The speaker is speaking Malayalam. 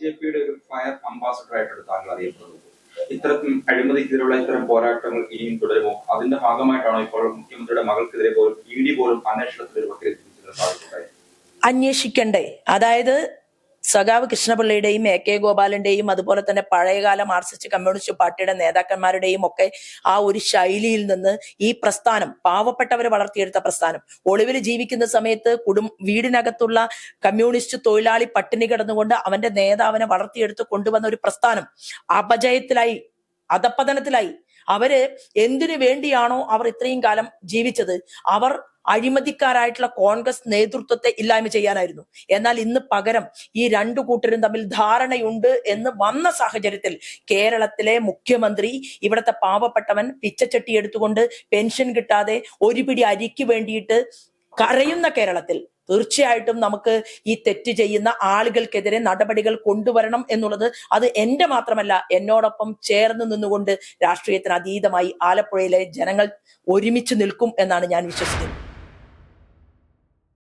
ജെ പിയുടെ ഒരു ഫയർ അംബാസഡർ ആയിട്ടാണ് താങ്കൾ അറിയപ്പെടുന്നത്. ഇത്തരത്തിൽ അഴിമതിക്കെതിരെയുള്ള ഇത്തരം പോരാട്ടങ്ങൾ ഇനിയും തുടരുമോ? അതിന്റെ ഭാഗമായിട്ടാണോ ഇപ്പോൾ മുഖ്യമന്ത്രിയുടെ മകൾക്കെതിരെ പോലും ഇ ഡി പോലും അന്വേഷണത്തിൽ ഒരു പ്രക്രിയ അന്വേഷിക്കണ്ടേ. അതായത് സഖാവ് കൃഷ്ണപിള്ളയുടെയും എ കെ ഗോപാലന്റെയും അതുപോലെ തന്നെ പഴയകാല മാർക്സിസ്റ്റ് കമ്മ്യൂണിസ്റ്റ് പാർട്ടിയുടെ നേതാക്കന്മാരുടെയും ഒക്കെ ആ ഒരു ശൈലിയിൽ നിന്ന് ഈ പ്രസ്ഥാനം പാവപ്പെട്ടവരെ വളർത്തിയെടുത്ത പ്രസ്ഥാനം ഒളിവിൽ ജീവിക്കുന്ന സമയത്ത് കുടും വീടിനകത്തുള്ള കമ്മ്യൂണിസ്റ്റ് തൊഴിലാളി പട്ടിണി കിടന്നുകൊണ്ട് അവന്റെ നേതാവിനെ വളർത്തിയെടുത്ത് കൊണ്ടുവന്ന ഒരു പ്രസ്ഥാനം അപജയത്തിലായി അധപ്പതനത്തിലായി. അവർ എന്തിനു വേണ്ടിയാണോ അവർ ഇത്രയും കാലം ജീവിച്ചത്? അവർ അഴിമതിക്കാരായിട്ടുള്ള കോൺഗ്രസ് നേതൃത്വത്തെ ഇല്ലായ്മ ചെയ്യാനായിരുന്നു. എന്നാൽ ഇന്ന് പകരം ഈ രണ്ടു കൂട്ടരും തമ്മിൽ ധാരണയുണ്ട് എന്ന് വന്ന സാഹചര്യത്തിൽ കേരളത്തിലെ മുഖ്യമന്ത്രി ഇവിടുത്തെ പാവപ്പെട്ടവൻ പിച്ചച്ചട്ടി എടുത്തുകൊണ്ട് പെൻഷൻ കിട്ടാതെ ഒരു പിടി അരിക്ക് വേണ്ടിയിട്ട് കരയുന്ന കേരളത്തിൽ തീർച്ചയായിട്ടും നമുക്ക് ഈ തെറ്റ് ചെയ്യുന്ന ആളുകൾക്കെതിരെ നടപടികൾ കൊണ്ടുവരണം എന്നുള്ളത് അത് എന്റെ മാത്രമല്ല എന്നോടൊപ്പം ചേർന്ന് നിന്നുകൊണ്ട് രാഷ്ട്രീയത്തിന് അതീതമായി ആലപ്പുഴയിലെ ജനങ്ങൾ ഒരുമിച്ച് നിൽക്കും എന്നാണ് ഞാൻ വിശ്വസിക്കുന്നത്.